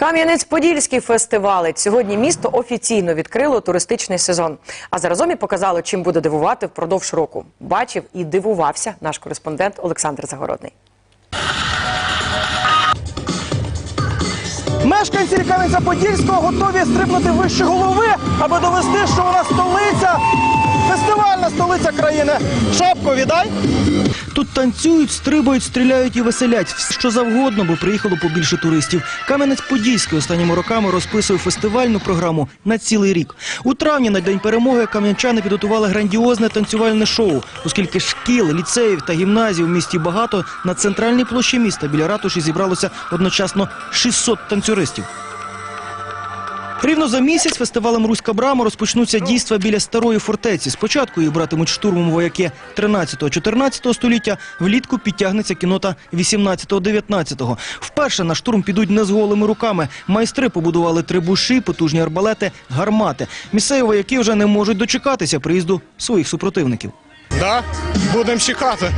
Кам'янець-Подільський фестивалець. Сьогодні місто офіційно відкрило туристичний сезон. А заразом і показало, чим буде дивувати впродовж року. Бачив і дивувався наш кореспондент Олександр Загородний. Мешканці Кам'янця-Подільського готові стрибнути вище голови, аби довести, що вона столиця, столиця країни. Шапку віддай. Тут танцюють, стрибають, стріляють і веселять. Що завгодно, бо приїхало побільше туристів. Кам'янець-Подільський останніми роками розписує фестивальну програму на цілий рік. У травні на день перемоги кам'янчани підготували грандіозне танцювальне шоу, оскільки шкіл, ліцеїв та гімназій у місті багато на центральній площі міста біля ратуші зібралося одночасно 600 танцюристів. Рівно за місяць фестивалем Руська брама розпочнуться дійства біля старої фортеці. Спочатку їх братимуть штурмом вояки 13-14 століття, влітку підтягнеться кінота 18-19. Вперше на штурм підуть не з голими руками. Майстри побудували трибуші, потужні арбалети, гармати. Місцеві вояки вже не можуть дочекатися приїзду своїх супротивників. Да, будемо чекати.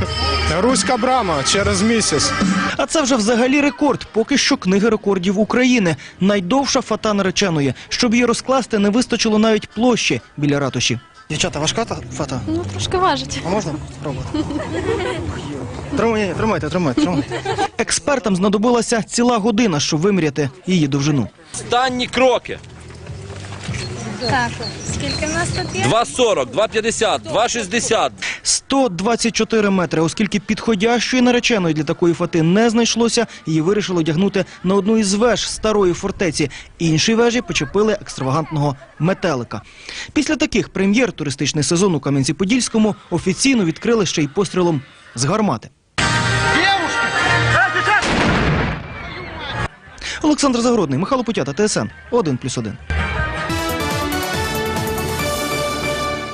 Руська брама через місяць. А це вже взагалі рекорд. Поки що книги рекордів України. Найдовша фата нареченої. Щоб її розкласти, не вистачило навіть площі біля ратуші. Дівчата, важка та фата? Ну, трошки важить. А можна спробувати? Тримайте, тримайте, тримайте, тримайте. Експертам знадобилася ціла година, щоб виміряти її довжину. Останні кроки. Так, скільки в нас тут є? 2,40, 2,50, 2,60. 124 метри. Оскільки підходящої нареченої для такої фати не знайшлося, її вирішили одягнути на одну із веж старої фортеці. Інші вежі почепили екстравагантного метелика. Після таких прем'єр туристичний сезон у Кам'янці-Подільському офіційно відкрили ще й пострілом з гармати. Олександр Загородний, Михайло Путята, ТСН 1+,1.